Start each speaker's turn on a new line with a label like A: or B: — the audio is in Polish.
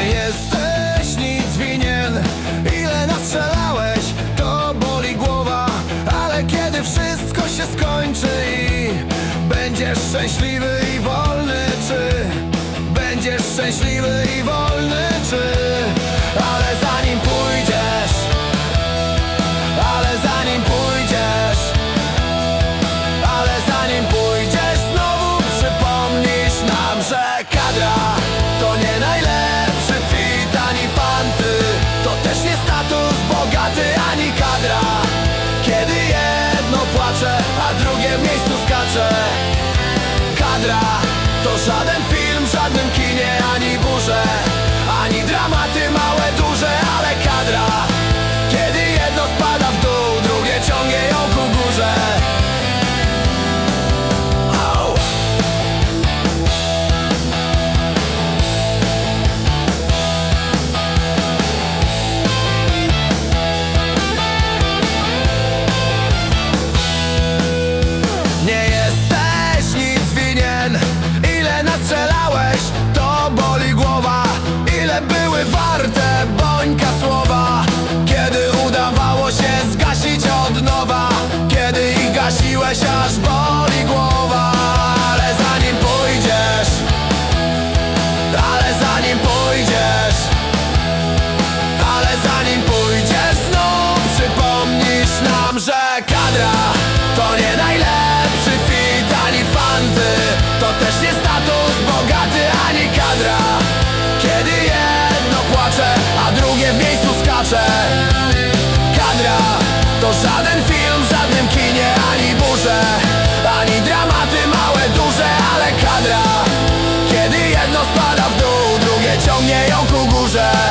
A: nie jesteś nic winien. Ile nastrzelałeś, to boli głowa Ale kiedy wszystko się skończy i Będziesz szczęśliwy i wolny, czy Będziesz szczęśliwy i wolny? Skacze Kadra to żaden film, żadnym kinie ani burze to boli głowa. Ile były warte bońka słowa. Kiedy udawało się zgasić od nowa. Kiedy ich gasiłeś, aż boli Kadra to żaden film w żadnym kinie ani burze Ani dramaty małe, duże, ale kadra. Kiedy jedno spada w dół, drugie ciągnie ją ku górze